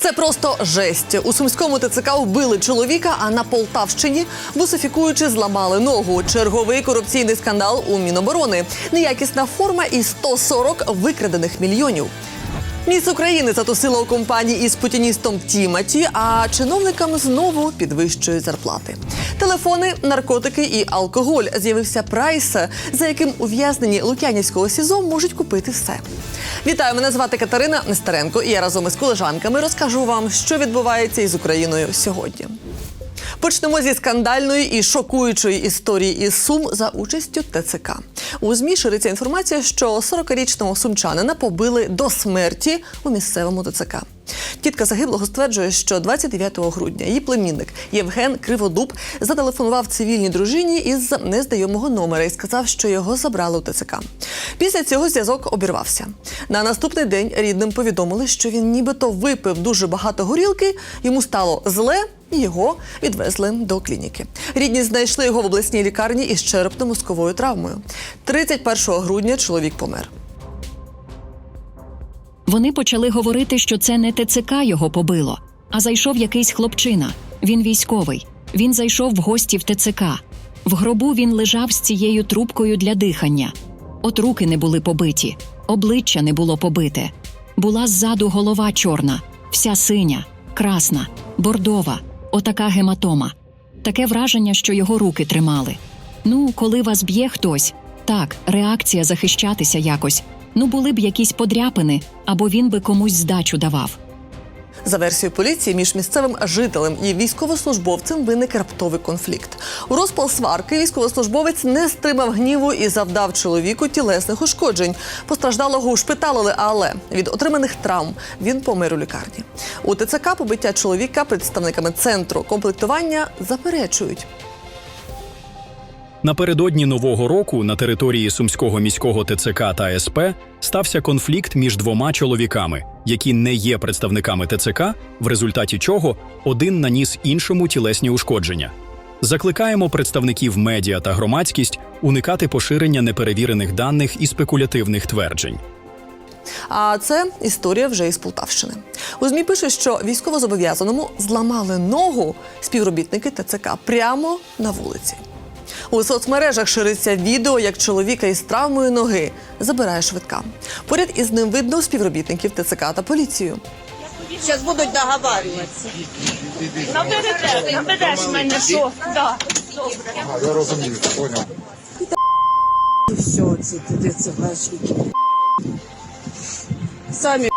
Це просто жесть. У сумському ТЦК вбили чоловіка, а на Полтавщині бусифікуючи зламали ногу. Черговий корупційний скандал у Міноборони. Неякісна форма і 140 викрадених мільйонів. Міс України затусила у компанії із путіністом Тіматі, а чиновникам знову підвищують зарплати. Телефони, наркотики і алкоголь. З'явився прайс, за яким ув'язнені Лук'янівського СІЗО можуть купити все. Вітаю, мене звати Катерина Нестеренко, і я разом із колежанками розкажу вам, що відбувається із Україною сьогодні. Почнемо зі скандальної і шокуючої історії із Сум за участю ТЦК. У ЗМІ шириться інформація, що 40-річного сумчанина побили до смерті у місцевому ТЦК. Тітка загиблого стверджує, що 29 грудня її племінник Євген Криводуб зателефонував цивільній дружині із незнайомого номера і сказав, що його забрали у ТЦК. Після цього зв'язок обірвався. На наступний день рідним повідомили, що він нібито випив дуже багато горілки, йому стало зле. Його відвезли до клініки. Рідні знайшли його в обласній лікарні із черепно-мозковою травмою. 31 грудня чоловік помер. Вони почали говорити, що це не ТЦК його побило, а зайшов якийсь хлопчина. Він військовий. Він зайшов в гості в ТЦК. В гробу він лежав з цією трубкою для дихання. От руки не були побиті, обличчя не було побите. Була ззаду голова чорна, вся синя, красна, бордова, отака гематома. Таке враження, що його руки тримали. Ну, коли вас б'є хтось, так, реакція захищатися якось. Ну, були б якісь подряпини, або він би комусь здачу давав. За версією поліції, між місцевим жителем і військовослужбовцем виник раптовий конфлікт. У розпал сварки військовослужбовець не стримав гніву і завдав чоловіку тілесних ушкоджень. Постраждалого ушпиталили, але від отриманих травм він помер у лікарні. У ТЦК побиття чоловіка представниками центру комплектування заперечують. Напередодні нового року на території сумського міського ТЦК та СП стався конфлікт між двома чоловіками, які не є представниками ТЦК, в результаті чого один наніс іншому тілесні ушкодження. Закликаємо представників медіа та громадськість уникати поширення неперевірених даних і спекулятивних тверджень. А це історія вже із Полтавщини. У ЗМІ пише, що військовозобов'язаному зламали ногу співробітники ТЦК прямо на вулиці. У соцмережах шириться відео, як чоловіка із травмою ноги забирає швидка. Поряд із ним видно співробітників ТЦК та поліцію. Сейчас будуть договариваться. Наберете, мене, що? Да. Я розумію, понял. Все, це туди цигашники. Самі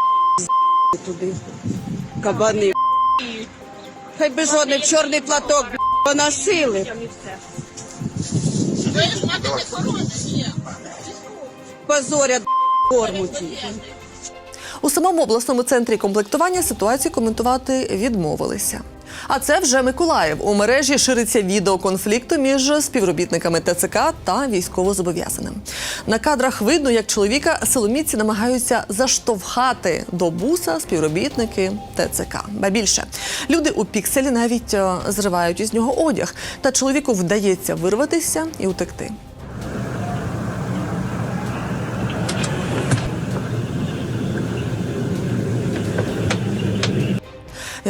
туди. Кабани. Хай би жодний чорний платок поносили. Позорять форму. У самому обласному центрі комплектування ситуацію коментувати відмовилися. А це вже Миколаїв. У мережі шириться відео конфлікту між співробітниками ТЦК та військовозобов'язаним. На кадрах видно, як чоловіка силоміці намагаються заштовхати до буса співробітники ТЦК. Ба більше люди у пікселі навіть е, зривають із нього одяг, та чоловіку вдається вирватися і утекти.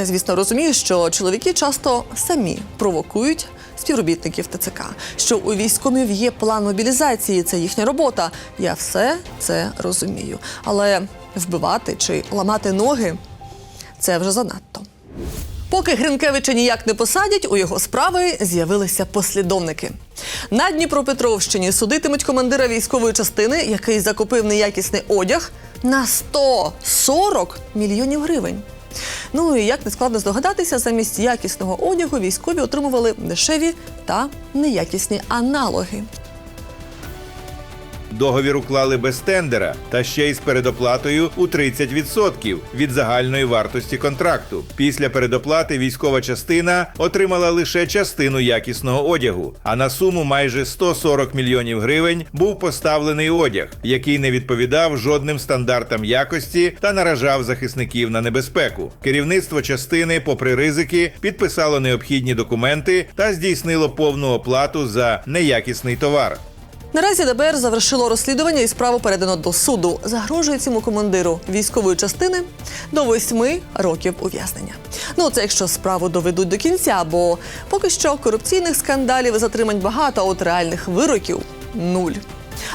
Я, звісно, розумію, що чоловіки часто самі провокують співробітників ТЦК, що у військомів є план мобілізації, це їхня робота. Я все це розумію. Але вбивати чи ламати ноги це вже занадто. Поки Гринкевича ніяк не посадять, у його справи з'явилися послідовники. На Дніпропетровщині судитимуть командира військової частини, який закупив неякісний одяг на 140 мільйонів гривень. Ну і як не складно здогадатися, замість якісного одягу військові отримували дешеві та неякісні аналоги. Договір уклали без тендера та ще й з передоплатою у 30% від загальної вартості контракту. Після передоплати військова частина отримала лише частину якісного одягу. А на суму майже 140 мільйонів гривень був поставлений одяг, який не відповідав жодним стандартам якості та наражав захисників на небезпеку. Керівництво частини, попри ризики, підписало необхідні документи та здійснило повну оплату за неякісний товар. Наразі ДБР завершило розслідування і справу передано до суду. Загрожує цьому командиру військової частини до восьми років ув'язнення. Ну це якщо справу доведуть до кінця, бо поки що корупційних скандалів і затримань багато, а от реальних вироків нуль.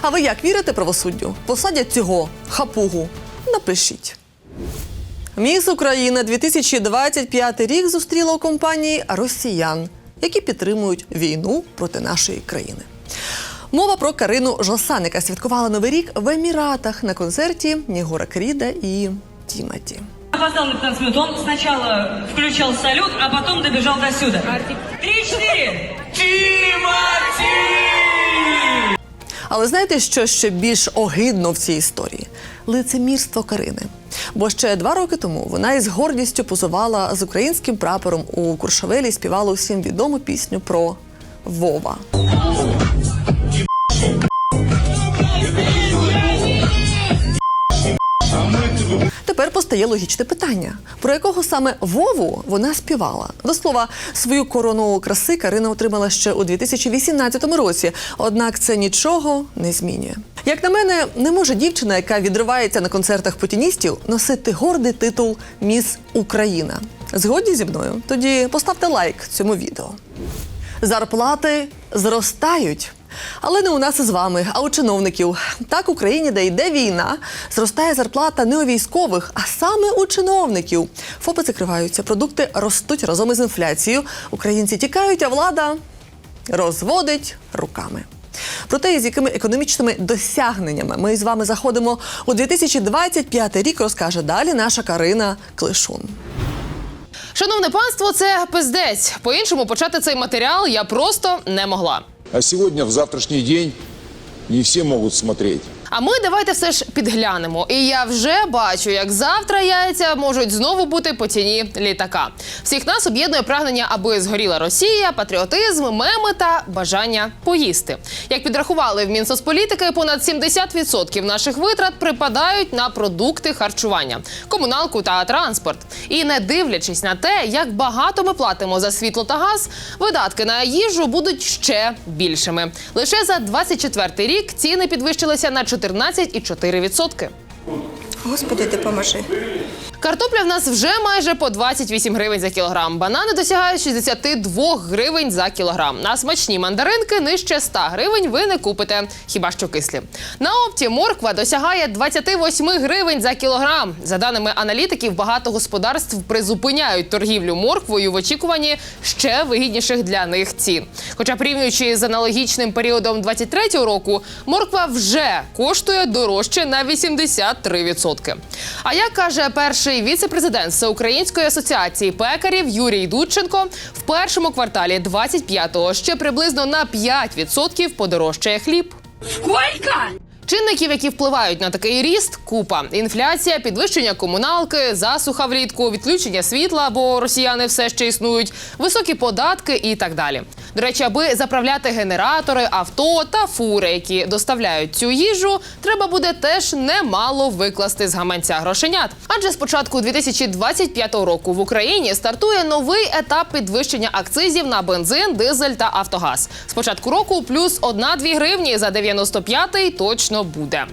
А ви як вірите правосуддю? Посадять цього хапугу? Напишіть. Міс Україна 2025 рік зустріла у компанії росіян, які підтримують війну проти нашої країни. Мова про Карину Жосан, яка святкувала новий рік в Еміратах на концерті Нігора Кріда і Тіматі. Опоздал на 15 минут. Он сначала включал салют, а потом добежал до сюда. Три-четыре. Але знаєте, що ще більш огидно в цій історії? Лицемірство Карини. Бо ще два роки тому вона із гордістю позувала з українським прапором у Куршавелі і співала усім відому пісню про Вова. Тепер постає логічне питання: про якого саме Вову вона співала? До слова, свою корону краси Карина отримала ще у 2018 році. Однак це нічого не змінює. Як на мене, не може дівчина, яка відривається на концертах путіністів, носити гордий титул Міс Україна. Згодні зі мною? Тоді поставте лайк цьому відео. Зарплати зростають. Але не у нас із вами, а у чиновників. Так, в Україні, де йде війна, зростає зарплата не у військових, а саме у чиновників. ФОПи закриваються, продукти ростуть разом із інфляцією. Українці тікають, а влада розводить руками. Про те, з якими економічними досягненнями ми з вами заходимо у 2025 рік, розкаже далі наша Карина Клишун. Шановне панство, це пиздець. По-іншому почати цей матеріал я просто не могла. А сегодня, в завтрашний день, не все могут смотреть. А ми давайте все ж підглянемо. І я вже бачу, як завтра яйця можуть знову бути по ціні літака. Всіх нас об'єднує прагнення, аби згоріла Росія, патріотизм, меми та бажання поїсти. Як підрахували в Мінсоцполітики, понад 70% наших витрат припадають на продукти харчування, комуналку та транспорт. І не дивлячись на те, як багато ми платимо за світло та газ, видатки на їжу будуть ще більшими. Лише за 24 рік ціни підвищилися на 14,4%. Господи, допоможи. Картопля в нас вже майже по 28 гривень за кілограм. Банани досягають 62 гривень за кілограм. На смачні мандаринки нижче 100 гривень ви не купите, хіба що кислі. На опті морква досягає 28 гривень за кілограм. За даними аналітиків, багато господарств призупиняють торгівлю морквою в очікуванні ще вигідніших для них цін. Хоча порівнюючи з аналогічним періодом 23-го року, морква вже коштує дорожче на 83%. А як каже перший віце-президент Всеукраїнської асоціації пекарів Юрій Дудченко, в першому кварталі 25-го ще приблизно на 5% подорожчає хліб. Сколько? Чинників, які впливають на такий ріст, купа: інфляція, підвищення комуналки, засуха влітку, відключення світла, бо росіяни все ще існують, високі податки і так далі. До речі, аби заправляти генератори, авто та фури, які доставляють цю їжу, треба буде теж немало викласти з гаманця грошенят. Адже з початку 2025 року в Україні стартує новий етап підвищення акцизів на бензин, дизель та автогаз. З початку року плюс 1-2 гривні за 95-й точно буде.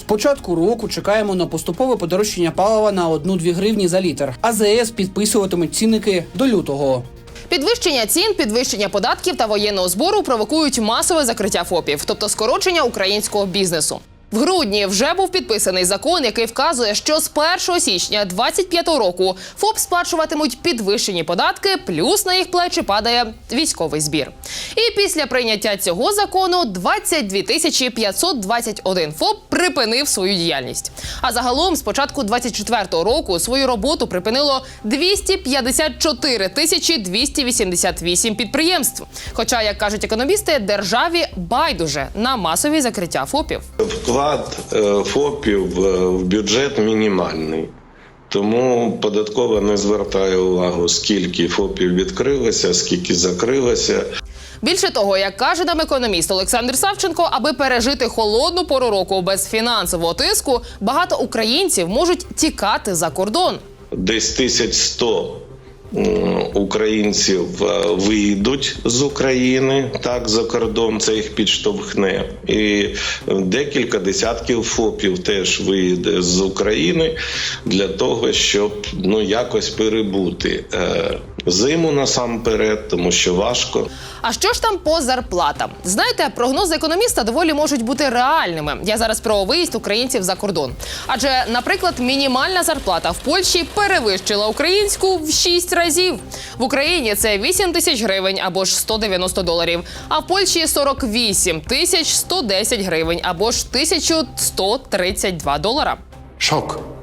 З початку року чекаємо на поступове подорожчання палива на 1-2 гривні за літр. АЗС підписуватимуть цінники до лютого. Підвищення цін, підвищення податків та воєнного збору провокують масове закриття ФОПів, тобто скорочення українського бізнесу. В грудні вже був підписаний закон, який вказує, що з 1 січня 2025 року ФОП сплачуватимуть підвищені податки, плюс на їх плечі падає військовий збір. І після прийняття цього закону 22 тисячі 521 ФОП припинив свою діяльність. А загалом з початку 2024 року свою роботу припинило 254 тисячі 288 підприємств. Хоча, як кажуть економісти, державі байдуже на масові закриття ФОПів. Вклад е, ФОПів е, в бюджет мінімальний. Тому податкова не звертає увагу, скільки ФОПів відкрилося, скільки закрилося. Більше того, як каже нам економіст Олександр Савченко, аби пережити холодну пору року без фінансового тиску, багато українців можуть тікати за кордон. Десь 1100 м, українців е, вийдуть з України так за кордон, це їх підштовхне, і декілька десятків ФОПів теж вийде з України для того, щоб ну якось перебути. Е, зиму насамперед, тому що важко. А що ж там по зарплатам? Знаєте, прогнози економіста доволі можуть бути реальними. Я зараз про виїзд українців за кордон. Адже, наприклад, мінімальна зарплата в Польщі перевищила українську в 6 разів. В Україні це 8 тисяч гривень або ж 190 доларів. А в Польщі 48 тисяч 110 гривень або ж 1132 долара. Шок.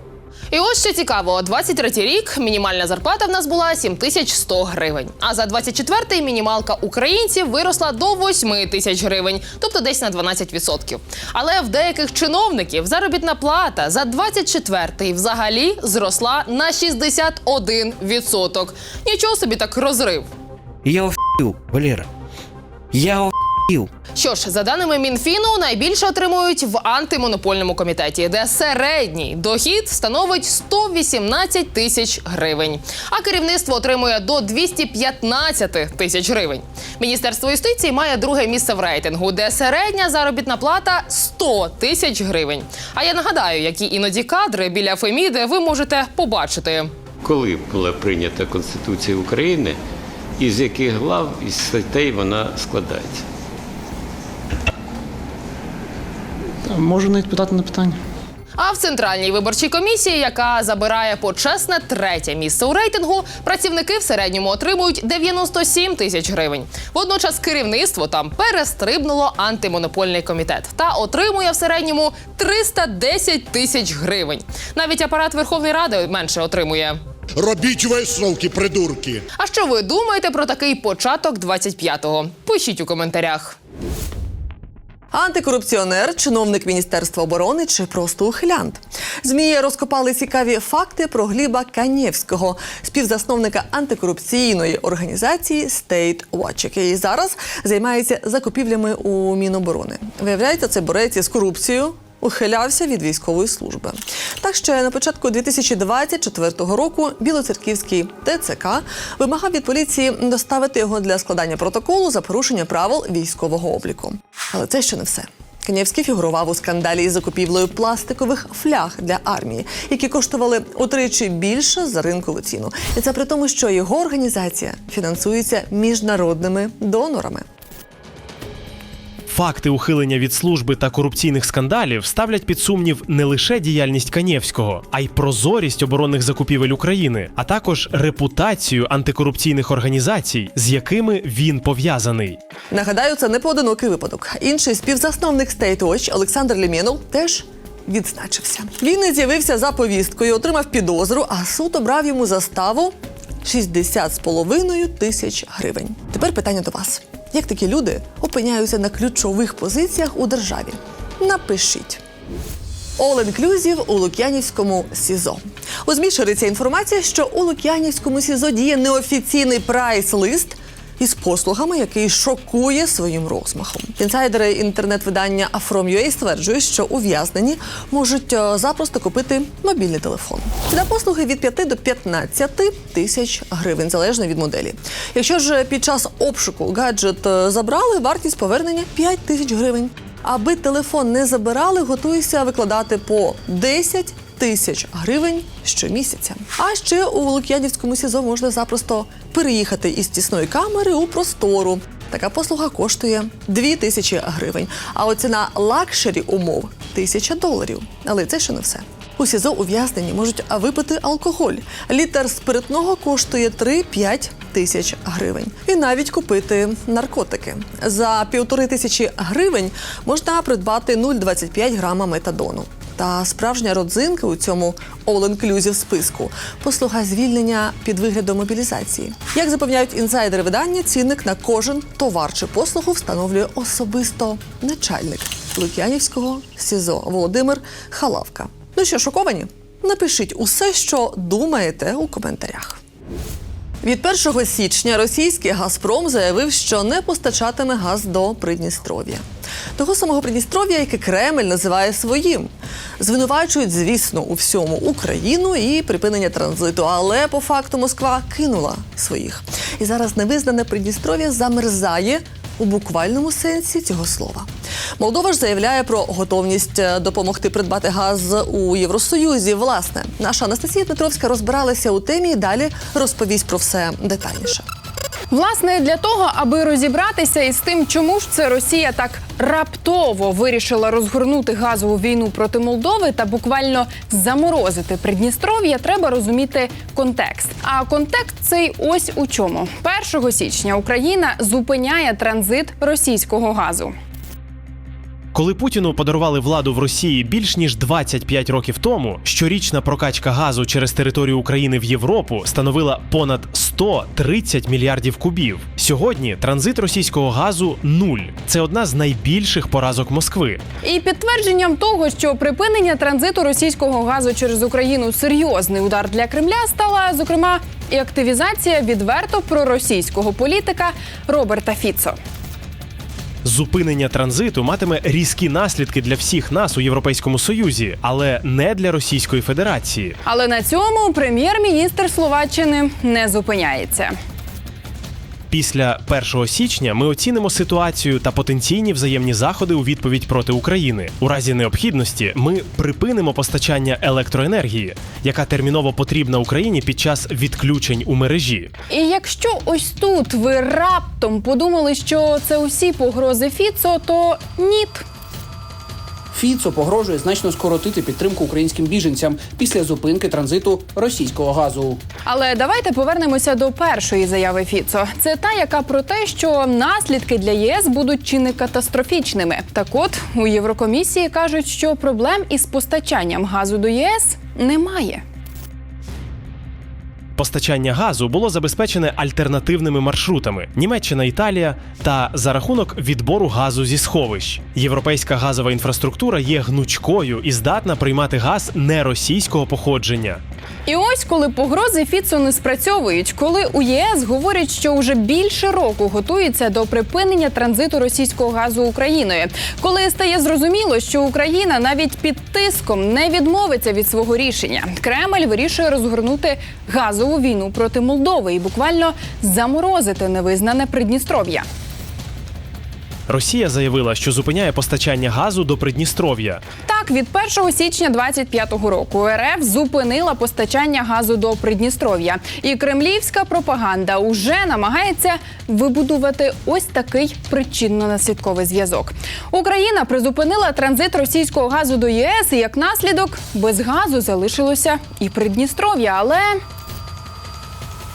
І ось що цікаво: 23-й рік мінімальна зарплата в нас була 7100 гривень. А за 24-й мінімалка українців виросла до 8 тисяч гривень, тобто десь на 12%. Але в деяких чиновників заробітна плата за 24-й взагалі зросла на 61%. Нічого собі так розрив. Я офігів, Валера. Я офігів. Що ж, за даними Мінфіну, найбільше отримують в антимонопольному комітеті, де середній дохід становить 118 тисяч гривень, а керівництво отримує до 215 тисяч гривень. Міністерство юстиції має друге місце в рейтингу, де середня заробітна плата 100 тисяч гривень. А я нагадаю, які іноді кадри біля Феміди ви можете побачити. коли була прийнята Конституція України, і з яких глав і статей вона складається. Можу не відповідати на питання. А в центральній виборчій комісії, яка забирає почесне третє місце у рейтингу, працівники в середньому отримують 97 тисяч гривень. Водночас керівництво там перестрибнуло антимонопольний комітет та отримує в середньому 310 тисяч гривень. Навіть апарат Верховної Ради менше отримує. Робіть висновки, придурки. А що ви думаєте про такий початок 25-го? Пишіть у коментарях. Антикорупціонер, чиновник Міністерства оборони чи просто ухилянт. Змії розкопали цікаві факти про Гліба Канєвського, співзасновника антикорупційної організації State Watch, який зараз займається закупівлями у Міноборони. Виявляється, це борець із корупцією. Ухилявся від військової служби. Так ще на початку 2024 року Білоцерківський ТЦК вимагав від поліції доставити його для складання протоколу за порушення правил військового обліку. Але це ще не все. Канєвський фігурував у скандалі із закупівлею пластикових фляг для армії, які коштували утричі більше за ринкову ціну. І це при тому, що його організація фінансується міжнародними донорами. Факти ухилення від служби та корупційних скандалів ставлять під сумнів не лише діяльність Канєвського, а й прозорість оборонних закупівель України, а також репутацію антикорупційних організацій, з якими він пов'язаний. Нагадаю, це не поодинокий випадок. Інший співзасновник State Watch Олександр Лімєнов теж відзначився. Він не з'явився за повісткою, отримав підозру, а суд обрав йому заставу 60 з половиною тисяч гривень. Тепер питання до вас: як такі люди опиняються на ключових позиціях у державі? Напишіть. All Inclusive у Лук'янівському СІЗО. У інформація, що у Лук'янівському СІЗО діє неофіційний прайс-лист із послугами, який шокує своїм розмахом. Інсайдери інтернет-видання Afrom.ua стверджують, що ув'язнені можуть е, запросто купити мобільний телефон. За послуги від 5 до 15 тисяч гривень, залежно від моделі. Якщо ж під час обшуку гаджет е, забрали, вартість повернення 5 тисяч гривень. Аби телефон не забирали, готуюся викладати по 10 тисяч гривень щомісяця. А ще у Лук'янівському СІЗО можна запросто переїхати із тісної камери у простору. Така послуга коштує 2 тисячі гривень. А от ціна лакшері умов тисяча доларів. Але це ще не все. У СІЗО ув'язнені можуть випити алкоголь. Літр спиртного коштує 3-5 тисяч гривень. І навіть купити наркотики. За півтори тисячі гривень можна придбати 0,25 грама метадону. Та справжня родзинка у цьому all-inclusive списку послуга звільнення під виглядом мобілізації. Як запевняють інсайдери видання, цінник на кожен товар чи послугу встановлює особисто начальник Лук'янівського СІЗО Володимир Халавка. Ну що, шоковані? Напишіть усе, що думаєте у коментарях. Від 1 січня російський Газпром заявив, що не постачатиме газ до Придністров'я. Того самого Придністров'я, яке Кремль називає своїм. Звинувачують, звісно, у всьому Україну і припинення транзиту. Але по факту Москва кинула своїх. І зараз невизнане Придністров'я замерзає у буквальному сенсі цього слова. Молдова ж заявляє про готовність е, допомогти придбати газ у Євросоюзі. Власне, наша Анастасія Петровська розбиралася у темі і далі розповість про все детальніше. Власне, для того, аби розібратися із тим, чому ж це Росія так раптово вирішила розгорнути газову війну проти Молдови та буквально заморозити Придністров'я, треба розуміти контекст. А контекст цей ось у чому: 1 січня Україна зупиняє транзит російського газу. Коли Путіну подарували владу в Росії більш ніж 25 років тому, щорічна прокачка газу через територію України в Європу становила понад 130 мільярдів кубів. Сьогодні транзит російського газу нуль. Це одна з найбільших поразок Москви. І підтвердженням того, що припинення транзиту російського газу через Україну серйозний удар для Кремля, стала зокрема і активізація відверто проросійського політика Роберта Фіцо. Зупинення транзиту матиме різкі наслідки для всіх нас у Європейському Союзі, але не для Російської Федерації. Але на цьому прем'єр-міністр Словаччини не зупиняється. Після 1 січня ми оцінимо ситуацію та потенційні взаємні заходи у відповідь проти України. У разі необхідності ми припинимо постачання електроенергії, яка терміново потрібна Україні під час відключень у мережі. І якщо ось тут ви раптом подумали, що це усі погрози Фіцо, то ніт. Фіцо погрожує значно скоротити підтримку українським біженцям після зупинки транзиту російського газу. Але давайте повернемося до першої заяви Фіцо. Це та, яка про те, що наслідки для ЄС будуть чи не катастрофічними. Так от у Єврокомісії кажуть, що проблем із постачанням газу до ЄС немає. Постачання газу було забезпечене альтернативними маршрутами: Німеччина, Італія та за рахунок відбору газу зі сховищ. Європейська газова інфраструктура є гнучкою і здатна приймати газ не російського походження. І ось коли погрози Фіцо не спрацьовують, коли у ЄС говорять, що вже більше року готується до припинення транзиту російського газу Україною, коли стає зрозуміло, що Україна навіть під тиском не відмовиться від свого рішення, Кремль вирішує розгорнути газову війну проти Молдови і буквально заморозити невизнане Придністров'я. Росія заявила, що зупиняє постачання газу до Придністров'я. Так, від 1 січня 25-го року РФ зупинила постачання газу до Придністров'я, і кремлівська пропаганда уже намагається вибудувати ось такий причинно-наслідковий зв'язок. Україна призупинила транзит російського газу до ЄС, і як наслідок без газу залишилося і Придністров'я, але.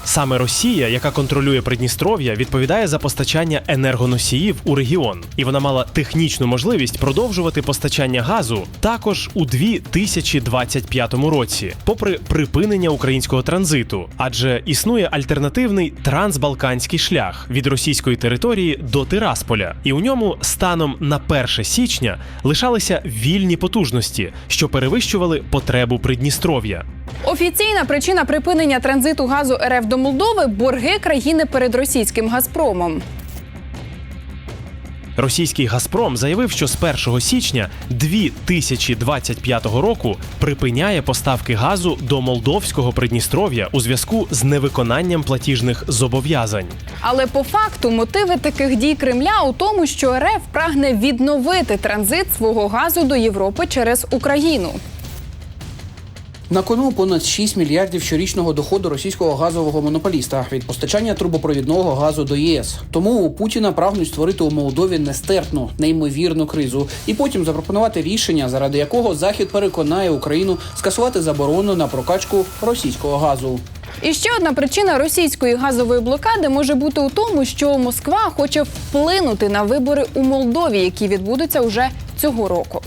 Саме Росія, яка контролює Придністров'я, відповідає за постачання енергоносіїв у регіон, і вона мала технічну можливість продовжувати постачання газу також у 2025 році, попри припинення українського транзиту, адже існує альтернативний трансбалканський шлях від російської території до Тирасполя, і у ньому станом на 1 січня лишалися вільні потужності, що перевищували потребу Придністров'я. Офіційна причина припинення транзиту газу РФ до Молдови борги країни перед російським Газпромом. Російський Газпром заявив, що з 1 січня 2025 року припиняє поставки газу до молдовського Придністров'я у зв'язку з невиконанням платіжних зобов'язань. Але по факту мотиви таких дій Кремля у тому, що РФ прагне відновити транзит свого газу до Європи через Україну. На кону понад 6 мільярдів щорічного доходу російського газового монополіста від постачання трубопровідного газу до ЄС. Тому у Путіна прагнуть створити у Молдові нестерпну, неймовірну кризу, і потім запропонувати рішення, заради якого Захід переконає Україну скасувати заборону на прокачку російського газу. І ще одна причина російської газової блокади може бути у тому, що Москва хоче вплинути на вибори у Молдові, які відбудуться уже цього року.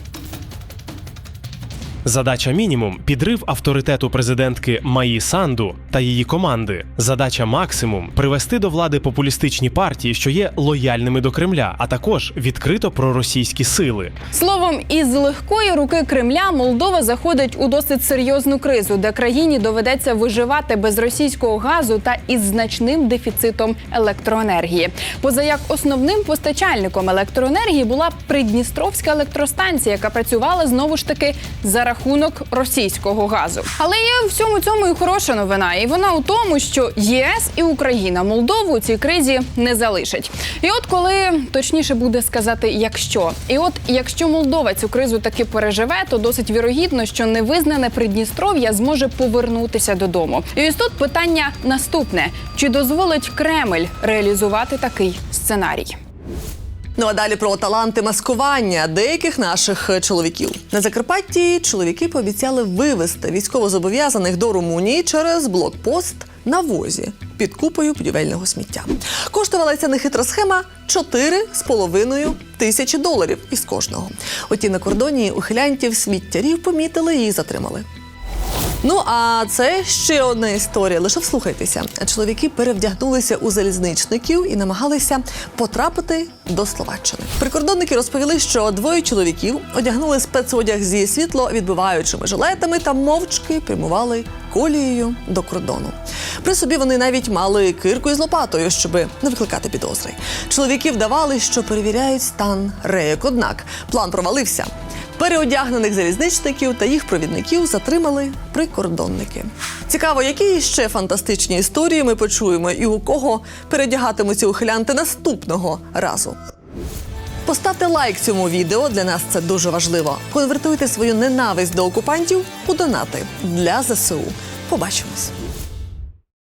Задача мінімум підрив авторитету президентки Маї Санду та її команди. Задача максимум привести до влади популістичні партії, що є лояльними до Кремля, а також відкрито проросійські сили. Словом, із легкої руки Кремля Молдова заходить у досить серйозну кризу, де країні доведеться виживати без російського газу та із значним дефіцитом електроенергії. Поза як основним постачальником електроенергії була Придністровська електростанція, яка працювала знову ж таки за рахунок російського газу. Але є в всьому цьому і хороша новина, і вона у тому, що ЄС і Україна Молдову у цій кризі не залишать. І от коли точніше буде сказати, якщо і от якщо Молдова цю кризу таки переживе, то досить вірогідно, що невизнане Придністров'я зможе повернутися додому. І ось тут питання наступне: чи дозволить Кремль реалізувати такий сценарій? Ну а далі про таланти маскування деяких наших е, чоловіків на Закарпатті. Чоловіки пообіцяли вивезти військовозобов'язаних до Румунії через блокпост на возі під купою будівельного сміття. Коштувала ця нехитра схема 4,5 тисячі доларів із кожного. Оті на кордоні ухилянтів сміттярів помітили і затримали. Ну а це ще одна історія. Лише вслухайтеся. Чоловіки перевдягнулися у залізничників і намагалися потрапити до Словаччини. Прикордонники розповіли, що двоє чоловіків одягнули спецодяг зі світловідбиваючими жилетами та мовчки прямували колією до кордону. При собі вони навіть мали кирку із лопатою, щоб не викликати підозри. Чоловіки вдавали, що перевіряють стан рейок. Однак план провалився. Переодягнених залізничників та їх провідників затримали прикордонники. Цікаво, які ще фантастичні історії ми почуємо і у кого передягатимуться ухилянти наступного разу. Поставте лайк цьому відео. Для нас це дуже важливо. Конвертуйте свою ненависть до окупантів у донати для ЗСУ. Побачимось.